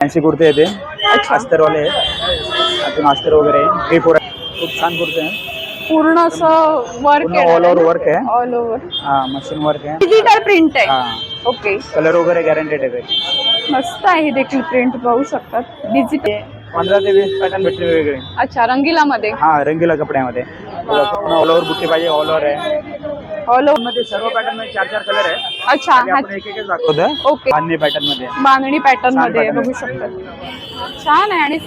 Fancy कुर्ते येते अस्तरवाले आहेत. अजून अस्तर वगैरे थ्री फोर खूप छान कुर्ते आहे पूर्ण असं वर्क ऑल ओव्हर वर्क आहे. ऑल ओव्हर हा मशीन वर्क आहे. डिजिटल प्रिंट आहे. हा. ओके कलर वगैरे गॅरंटेड आहे त्याचे. मस्त आहे देखील प्रिंट पाहू शकतात. डिजिटल पंधरा ते वीस पॅटर्न भेटते वेगवेगळे. अच्छा रंगीला मध्ये हा रंगीला कपड्यामध्ये. ऑल ओव्हर बुट्टी पाहिजे ऑल ओव्हर आहे. ऑल ओव्हरमध्ये सर्व पॅटर्नमध्ये चार चार कलर आहे अच्छा हा आपण एक एकच दाखवतो. ओके. बांधणी पॅटर्नमध्ये. बांधणी पॅटर्न छानमध्ये बघू शकतात. छान आहे. आणि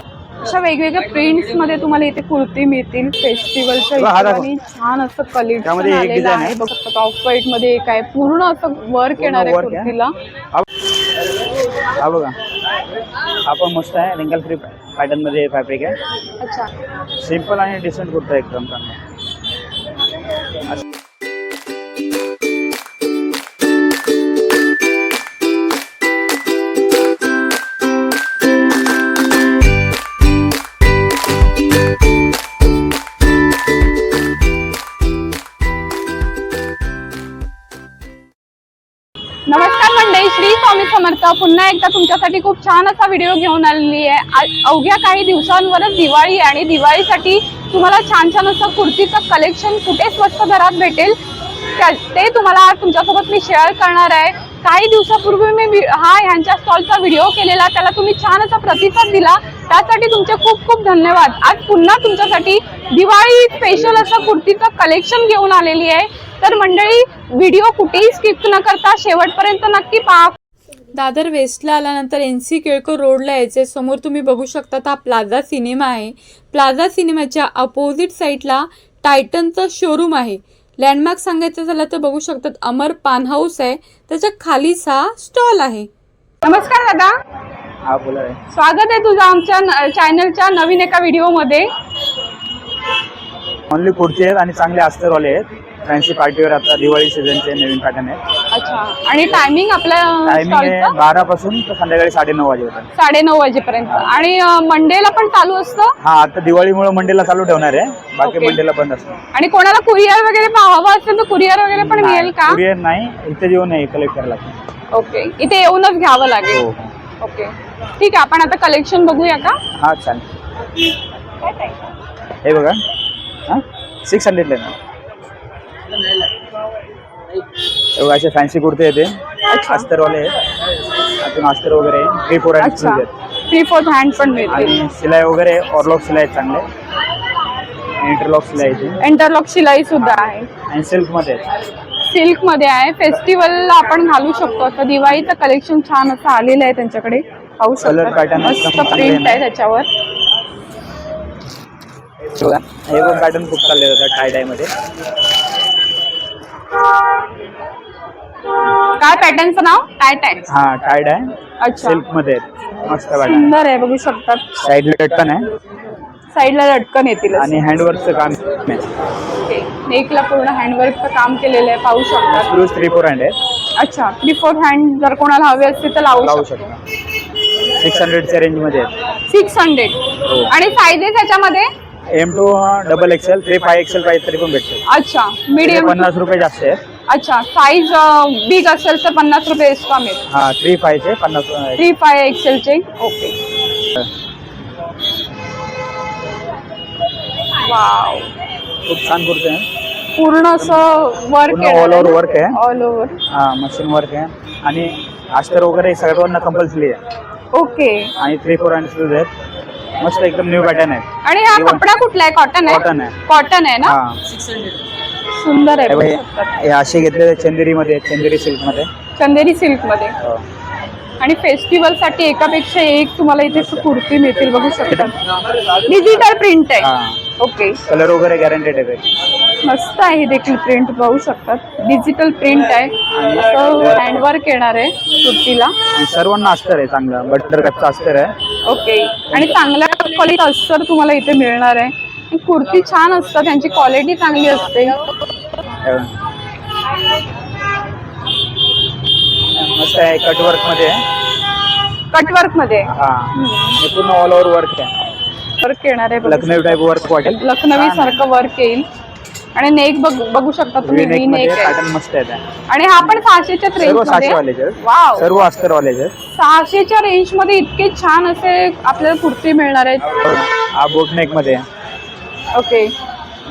अशा वेगवेगळ्या प्रिंट्समध्ये तुम्हाला इथे कुर्ती मिळतील फेस्टिवलच्या बघा, हा दाखव. हिशोबाने छान असं कलेक्शन त्यामध्ये एक आलेलं design आहे. आहे. बघू शकता ऑफ व्हाईटमध्ये एक आहे. पूर्ण असं वर्क येणार आहे work आहे. कुर्तीला. हा- बघा. हा पण मस्त आहे. रिंगल फ्री पॅटर्नमध्ये फॅब्रिक आहे. अच्छा. सिंपल आणि डिसेंट कुर्ता एकदम चांगला. नमस्कार मंडळी श्री स्वामी समर्थ. पुन्हा एकदा तुमच्यासाठी खूप छान असा व्हिडिओ घेऊन आलेली आहे. अवघ्या काही दिवसांवरच दिवाळी आहे आणि दिवाळीसाठी तुम्हाला छान छान असं कुर्तीचं कलेक्शन कुठे स्वस्त दरात भेटेल ते तुम्हाला आज तुमच्यासोबत मी शेअर करणार आहे. काही दिवसापूर्वी मी हा ह्यांच्या स्टॉलचा व्हिडिओ केलेला. त्याला तुम्ही छान असा प्रतिसाद दिला. त्यासाठी तुमचे खूप खूप धन्यवाद. आज पुन्हा तुमच्यासाठी दिवाळी स्पेशल असं कुर्तीचं कलेक्शन घेऊन आलेली आहे. तर मंडळी व्हिडिओ कुठेही स्किप न करता शेवटपर्यंत नक्की पहा. दादर वेस्टला आल्यानंतर एन सी केळकर रोडला यायचे. समोर तुम्ही बघू शकता हा प्लाझा सिनेमा आहे. प्लाझा सिनेमाच्या अपोजिट साईडला टायटनचं शोरूम आहे. लँडमार्क सांगायचं झालं तर बघू शकतात अमर पान हाऊस आहे. त्याच्या खालीच हा स्टॉल आहे. नमस्कार दादा. हा बोला स्वागत आहे तुझं आमच्या चॅनलच्या नवीन एका व्हिडिओमध्ये ओनली कुर्ती आहेत आणि चांगले अस्तरवाले आहेत. फॅन्सी पार्टीवर आता दिवाळी सीझनचे नवीन पॅटर्न आहेत. अच्छा. आणि टायमिंग आपल्या टायमिंग आहे स्टॉलचं बारा पासून तर संध्याकाळी साडेनऊ वाजेपर्यंत. साडेनऊ वाजेपर्यंत. आणि मंडेला पण चालू असतं? हा आता दिवाळीमुळे मंडेला चालू ठेवणार आहे. बाकी Okay. मंडेला बंद असतं आणि कोणाला कुरिअर वगैरे हवं असेल तर कुरिअर वगैरे पण मिळेल का? कुरिअर नाही. इथे येऊन नाही कलेक्ट करायला. लागतं. ओके इथे येऊनच घ्यावं लागेल. हो. ओके ठीक आहे आपण आता कलेक्शन बघूया का? हा चालेल. हे बघा. हा? सिक्स हंड्रेडला आहे ना बघा असे फॅन्सी कुर्ते येते अस्तरवाले आहेत. अजून अस्तर वगैरे थ्री फोर हँड आहेत थ्री फोर्थ हँड पण आणि शिलाई वगैरे ऑरलॉक शिलाई आहेत चांगले. इंटरलॉक शिलाई इंटरलॉक शिलाई सुद्धा आहे. आणि सिल्कमध्ये. सिल्कमध्ये आहे फेस्टिवलला आपण घालू शकतो. आता दिवाळीचं कलेक्शन छान असं आलेलं आहे त्यांच्याकडे. पाहू शकता. मस्त प्रिंट आहे. त्याच्यावर. हे पण पॅटर्न खूप चालले जातात टाय डाय काय पॅटर्नचं नाव? काय टाय हा टाय डाय अच्छा. सिल्कमध्ये आहेत मस्त सुंदर आहे बघू शकतात. साईड लटकन आहे. साईडला लटकन येतील आणि हँडवर्कचं काम आहे. नेकला पूर्ण हँडवर्कचं काम केलेलं आहे पाहू शकतात. स्क्रूज थ्री फोर हँड आहेत. अच्छा थ्री फोर हँड जर कोणाला हवे असतील तर लावू लावू शकतो. शकता. सिक्स हंड्रेडच्या रेंजमध्ये आहेत. सिक्स हंड्रेड हो. आणि साईजेस याच्यामध्ये? M to double XL three five XL पाहिजे तरी पण भेटते. अच्छा मीडियम पन्नास रुपये जास्त आहेत. अच्छा साईज बिग असेल तर पन्नास रुपये एक्स्ट्रा मिळेल. हा थ्री फायचे पन्नास रुपये. थ्री फाय एक्सेलचे ओके वाव खूप छान कुर्ते आहे. पूर्ण असं वर्क पूर्ण all over work आहे. ऑल ओव्हर हा मशीन वर्क आहे. आणि अस्तर वगैरे सगळ्यांना कंपल्सरी आहे. ओके आणि थ्री फोर हँड शूज आहेत. मस्त एकदम न्यू पॅटर्न आहे. आणि हा. कपडा कुठला आहे? कॉटन आहे? Cotton आहे. कॉटन आहे ना? हा. सुंदर आहे हे बघू शकतात. हे असे घेतलेले चंदेरी मध्ये चंदेरी सिल्कमध्ये चंदेरी सिल्कमध्ये हो. आणि फेस्टिवलसाठी एकापेक्षा एक तुम्हाला इथे कुर्ती मिळतील बघू शकता. डिजिटल प्रिंट आहे. हा. ओके कलर वगैरे गॅरंटेड आहे त्याचे. मस्त आहे ही देखील प्रिंट पाहू शकतात डिजिटल प्रिंट आहे. असं हँडवर्क येणार आहे कुर्तीला. आणि सर्वांना अस्तर आहे चांगलं. बटर कपचा अस्तर आहे. ओके आणि चांगल्या क्वालिटी अस्तर तुम्हाला इथे मिळणार आहे. कुर्ती छान असतात त्यांची क्वालिटी चांगली असते हे. मस्त आहे कटवर्कमध्ये. कटवर्कमध्ये हा हे पूर्ण ऑल ओव्हर वर्क आहे वर्क येणार आहे बघू लखनऊ टाईप वर्क वाटेल लखनवी सारखं वर्क येईल आणि नेक बघू शकता तुम्ही नेक आहे पॅटर्न मस्त आहे त्या. आणि हा पण सहाशेच्याच रेंज सर्वमध्ये. वाव अस्तर. सहाशेच्या रेंजमध्ये इतके छान असे आपल्याला कुर्ती मिळणार आहेत हा बोट नेकमध्ये. ओके.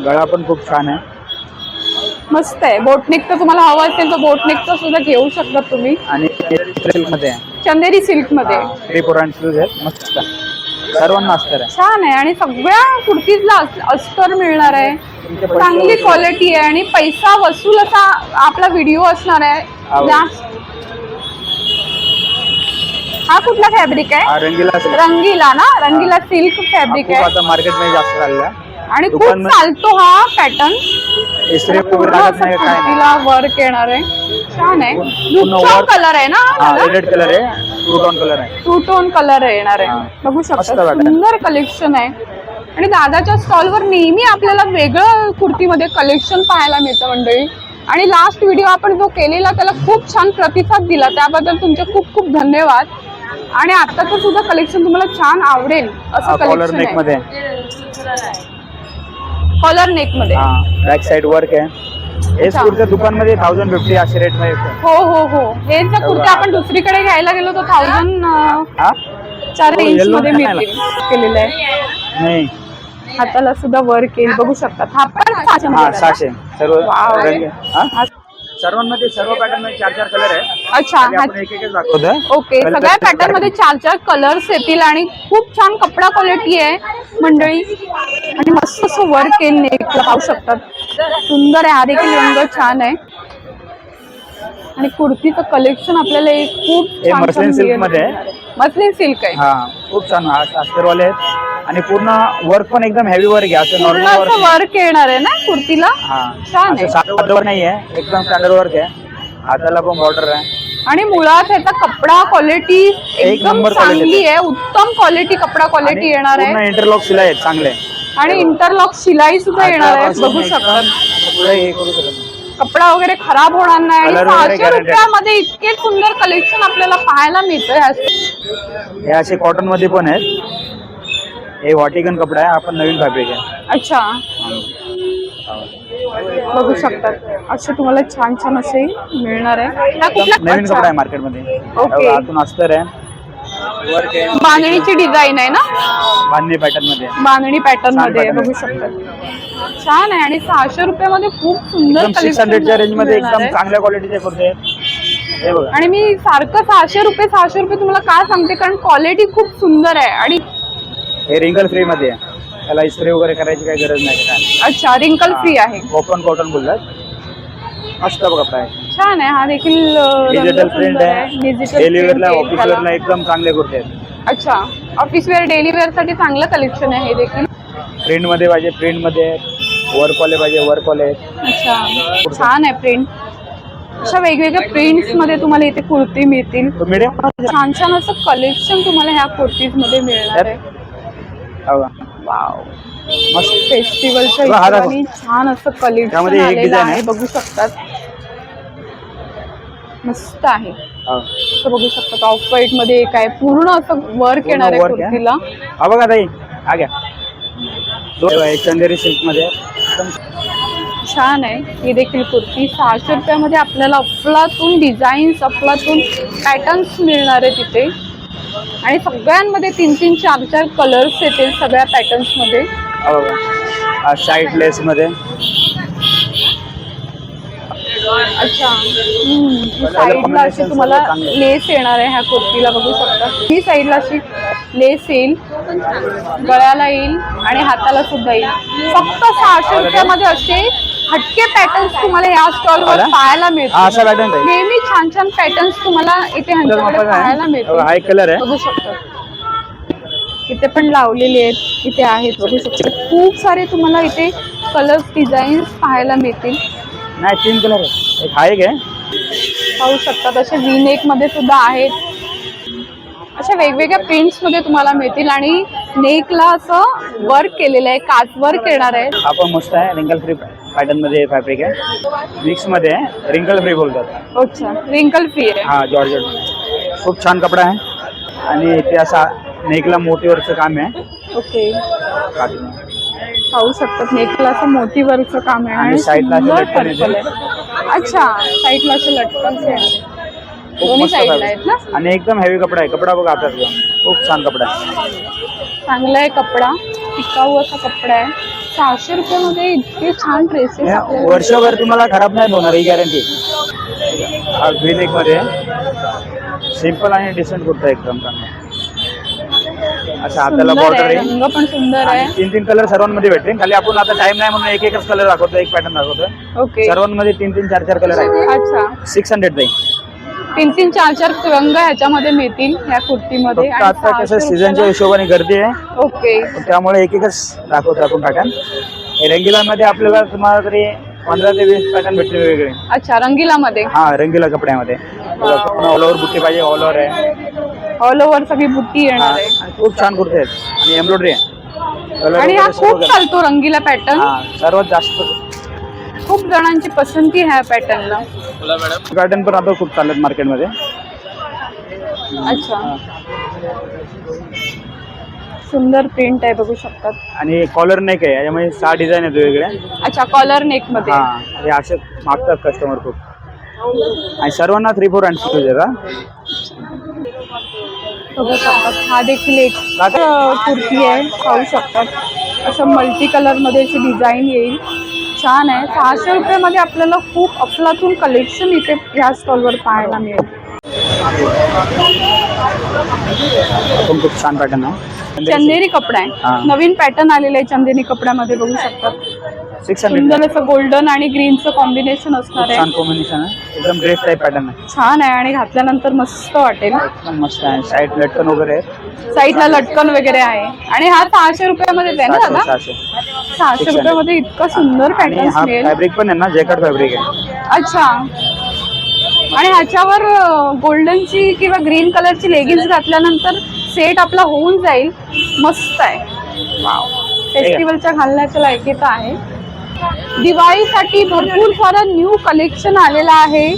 गळा पण खूप छान आहे. मस्त आहे. बोटनेक तर तुम्हाला हवं असेल तर बोटनेकचं सुद्धा घेऊ शकता तुम्ही. आणि सिल्कमध्ये आहे चंदेरी सिल्कमध्ये शूज आहेत. मस्त. सर्वांना अस्तर आहे. छान आहे. आणि सगळ्या कुर्तीजला अस- अस्तर मिळणार आहे. तुमचे पैसे चांगली वसूल. क्वालिटी आहे. आणि पैसा वसूल असा आपला व्हिडिओ असणार आहे. आवड. जा- हा कुठला फॅब्रिक आहे? हा रंगीला silk. रंगीला ना? रंगीला सिल्क हा फॅब्रिक खूप आहे. आता मार्केटमध्ये जास्त चालला आहे. आणि खूप चालतो हा पॅटर्न. कुर्तीला वर्क येणार आहे. छान आहे. दुसरा. कलर आहे ना रेड कलर आहे. टू टोन कलर आहे. टू टोन कलर येणार हा. आहे बघू शकता. सुंदर कलेक्शन आहे. आणि दादाच्या स्टॉलवर नेहमी आपल्याला वेगळं कुर्तीमध्ये कलेक्शन पाहायला मिळतं मंडळी. आणि लास्ट व्हिडिओ आपण जो केलेला त्याला खूप छान प्रतिसाद दिला. त्याबद्दल तुमचे खूप खूप धन्यवाद. आणि आत्ताचं सुद्धा कलेक्शन तुम्हाला छान आवडेल. असं कलेक्शन आहे. कॉलर नेकमध्ये. हा बॅक साइड वर्क आहे. हेच अच्छा. कुर्ते दुकानमध्ये थाउजंड फिफ्टी असे रेटमध्ये. हो हो हो. हेच जर कुर्ते आपण दुसरीकडे घ्यायला गेलो तर थाउजंड हा? चार हो, रेंज yellow मध्ये नाही मिळतील. केलेलं आहे. नाही. हाताला सुद्धा वर्क येईल. बघू शकता. हा पण सहाशे हा मध्ये आहे सहाशे. सर्व. रंग. हा? हा. सर्वांमध्ये सर्व पॅटर्नमध्ये चार चार कलर आहे अच्छा आणि हा आपण एक एकच दाखवतोय ओके सगळ्या पॅटर्नमध्ये चार चार कलर्स येतील आणि खूप छान कपडा क्वालिटी आहे मंडळी. आणि मस्त असं वर्क येईल नेकला पाहू शकतात. सुंदर आहे हा देखील रंग छान आहे. आणि कुर्तीचं कलेक्शन आपल्याला एक खूप हे मसलिन मिळेल. मध्ये आहे. मसलिन सिल्क आहे. हा खूप छान. अस्तरवाले आहेत. आणि पूर्ण वर्क पण एकदम हेवी वर्क आहे. असं पूर्ण नॉर्मल असं वर्क वर्क येणार आहे ना कुर्तीला? छान आहे. साधं नाही आहे. एकदम स्टँडर्ड वर्क आहे. हाताला पण बॉर्डर आहे. आणि मुळात ह्याचा कपडा क्वालिटी एकदम नंबर quality चांगली आहे. उत्तम क्वालिटी कपडा क्वालिटी येणार आहे. इंटरलॉक शिलाई आहेत चांगले. आणि इंटरलॉक शिलाई सुद्धा येणार आहे. बघू पुढे हे करू शकत नाही. कपडा वगैरे खराब होणार नाही. आणि वगैरे सहाशे guaranteed. रुपयामध्ये इतके सुंदर कलेक्शन आपल्याला पाहायला मिळतं ह्या- हे असे कॉटनमध्ये पण आहेत. हे वॉटिकन कपडा आहे आपण नवीन फॅब्रिक आहे. अच्छा. बघू शकतात. असे तुम्हाला छान छान असे मिळणार आहे. हा कुठला नवीन. कपडा आहे मार्केटमध्ये ओके. आतून अस्तर आहे वर्क आहे. बांधणीची डिझाईन आहे ना? बांधणी पॅटर्नमध्ये. आहे. बांधणी पॅटर्न छानमध्ये pattern बघू शकतात. छान आहे आणि सहाशे रुपयामध्ये खूप सुंदर एकदम सिक्स हंड्रेडच्या रेंजमध्ये मिळणार एकदम आहे. चांगल्या क्वालिटीचे कुर्ते आहेत. हे बघा. आणि मी सारखं सहाशे रुपये सहाशे रुपये तुम्हाला का सांगते? कारण क्वालिटी खूप सुंदर आहे आणि हे रिंगल फ्री मध्ये आहे. त्याला इस्त्री वगैरे करायची काही गरज नाही. काय अच्छा रिंकल फ्री आहे. ओपन कॉटन बोलतात मस्त कपडा आहे छान आहे. हा देखील अ, रंग डिजिटल प्रिंट सुंदर आहे. Print ऑफिस आहे. वेअरला त्याला. एकदम चांगले कुर्ते आहेत. अच्छा. ऑफिस वेअर डेली वेअरसाठी चांगलं कलेक्शन आहे हे देखील. प्रिंटमध्ये पाहिजे प्रिंटमध्ये वर्क वाले पाहिजे वर्क वाले अच्छा. छान आहे प्रिंट अशा वेगवेगळ्या प्रिंट्समध्ये तुम्हाला इथे कुर्ती मिळतील. मीडियम छान छान असं कलेक्शन तुम्हाला ह्या कुर्तीजमध्ये मिळणार आहे. वाव. मस्त फेस्टिवलच्या हा, दाखव. हिशोबाने छान असं कलेक्शन त्यामध्ये एक आलेलं design आहे. आहे. बघू शकतात. मस्त आहे. हा. असं बघू शकतात ऑफ व्हाईटमध्ये एक आहे. पूर्ण असं वर्क येणार आहे work आहे. कुर्तीला. हा बघा ताई. हा घ्या. दोन चंदेरी सिल्कमध्ये एकदम छान आहे. ही देखील कुर्ती. सहाशे रुपयामध्ये आपल्याला अफलातून डिझाईन्स अफलातून पॅटर्न्स मिळणार आहे तिथे. आणि सगळ्यांमध्ये तीन तीन चार चार कलर्स येतील सगळ्या पॅटर्न्समध्ये. हा बघा हा साईड लेस मध्ये अच्छा साईडला अशी तुम्हाला लेस येणार आहे ह्या कुर्तीला बघू शकता. ही साईडला अशी लेस येईल. गळ्याला येईल आणि हाताला सुद्धा येईल. फक्त सहाशे रुपयामध्ये असे हटके पॅटर्न्स तुम्हाला या स्टॉलवर? पाहायला असा पॅटर्न आहे नेहमी छान छान पॅटर्न्स तुम्हाला इथे ह्यांच्याकडे पाहायला मिळतील. हा एक कलर आहे. बघू शकतात इथे पण लावलेले आहेत इथे आहेत बघू शकतात खूप सारे तुम्हाला इथे कलर्स डिझाईन्स पाहायला मिळतील. नाही तीन कलर आहे एक हा एक आहे. पाहू शकतात असे वी नेकमध्ये सुद्धा आहेत. अशा वेगवेगळ्या प्रिंट्समध्ये तुम्हाला मिळतील आणि नेकला असं वर्क केलेलं आहे काच वर्क येणार आहे. हा पण मस्त आहे रिंकल फ्री पॅटर्नमध्ये फॅब्रिक आहे. मिक्समध्ये आहे रिंकल फ्री बोलतात. अच्छा रिंकल फ्री आहे. हा जॉर्जेट खूप छान कपडा आहे. आणि ते असा नेकला मोतीवरचं काम आहे. ओके. पाहू शकतात नेकला असं मोतीवरचं काम आहे. आणि साईडला अच्छा साईडला असं लटकन आहे. आणि एकदम हेवी कपडा आहे. कपडा बघा आता खूप छान कपडा आहे. चांगला आहे कपडा. टिकाऊ असा कपडा आहे. सहाशे रुपयामध्ये इतके छान ड्रेसेस हे। वर्षभर तुम्हाला खराब नाही होणार ही गॅरंटी व्ही नेकमध्ये सिंपल आणि डिसेंट कुर्ता एकदम चांगला. अच्छा सुंदर बॉर्डर रंग पण सुंदर आहे. तीन तीन कलर सर्वांमध्ये भेटतील खाली आपण आता टाइम नाही म्हणून एक एकच कलर दाखवतो एक पॅटर्न दाखवतो ओके सर्वांमध्ये तीन तीन चार चार कलर आहेत. अच्छा. सिक्स हंड्रेड जाईल तीन तीन चार चार रंग ह्याच्यामध्ये मिळतील ह्या कुर्तीमध्ये फक्त आणि आता कसं 600 सीझनच्या हिशोबाने गर्दी आहे. ओके. त्यामुळे एक एकच दाखवतो आपण पॅटर्न रंगीलामध्ये आपल्याला तुम्हाला तरी पंधरा ते वीस पॅटर्न भेटतील वेगवेगळे. अच्छा रंगीलामध्ये? हा रंगीला कपड्यामध्ये. ऑल ओव्हर बुट्टी पाहिजे ऑल ओव्हर आहे. ऑल ओव्हर सगळी बुट्टी येणार आहे. खूप छान कुर्ते आहेत. आणि एम्ब्रॉयडरी आहे. Colour आणि हा वगैरे खूप. चालतो रंगीला पॅटर्न हा सर्वात जास्त खूप जणांची पसंती आहे पॅटर्नला. पॅटर्न पण आता खूप चालत मार्केटमध्ये अच्छा. सुंदर प्रिंट आहे बघू शकतात. आणि कॉलर नाही काय याच्यामध्ये सहा डिझाईन आहेत वेगवेगळ्या. अच्छा कॉलर नेकमध्ये. हा हे असे मागतात कस्टमर खूप. आणि सर्वांना थ्री फोर हँड शिकवू का बघू शकतात. हा देखील एक अ, कुर्ती आहे पाहू शकतात. असं मल्टी कलरमध्ये अशी डिझाईन येईल. छान आहे. सहाशे रुपयामध्ये आपल्याला खूप अफलातून कलेक्शन इथे ह्या स्टॉलवर पाहायला मिळेल. खूप छान पॅटर्न आहे. चंदेरी कपडा. आहे. नवीन पॅटर्न आलेलं आहे चंदेरी कपड्यामध्ये बघू शकतात सिक्स हंड्रेड सुंदर असं गोल्डन आणि ग्रीनचं कॉम्बिनेशन असणार छान आहे कॉम्बिनेशन आहे. एकदम ड्रेस टाईप पॅटर्न आहे. छान आहे आणि घातल्यानंतर मस्त वाटेल. एकदम मस्त आहे. साईड लटकन वगैरे आहे. साईडला लटकन वगैरे आहे. आणि हा सहाशे रुपयामध्ये आहे ना सहाशे दादा? सहाशे. सहाशे रुपयामध्ये इतकं सुंदर आणि पॅटर्न हा मिळेल फॅब्रिक पण आहे ना जॅकेट फॅब्रिक आहे. अच्छा. आणि ह्याच्यावर गोल्डनची किंवा ग्रीन कलरची लेगिन्स घातल्यानंतर सेट आपला होऊन जाईल. मस्त आहे. फेस्टिवलच्या घालण्याच्या लायकीचा आहे. दिवाळीसाठी भरपूर सारं न्यू कलेक्शन आलेलं आहे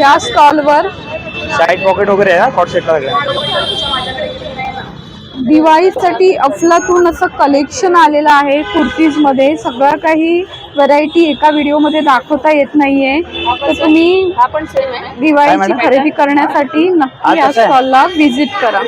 या स्टॉलवर साईड पॉकेट वगैरे आहे दिवाळीसाठी अफलातून असं कलेक्शन आलेलं आहे कुर्तीजमध्ये. सगळं काही व्हरायटी एका व्हिडिओमध्ये दाखवता येत नाहीये. तर तुम्ही दिवाळीची? खरेदी करण्यासाठी नक्की या? स्टॉलला व्हिजिट करा.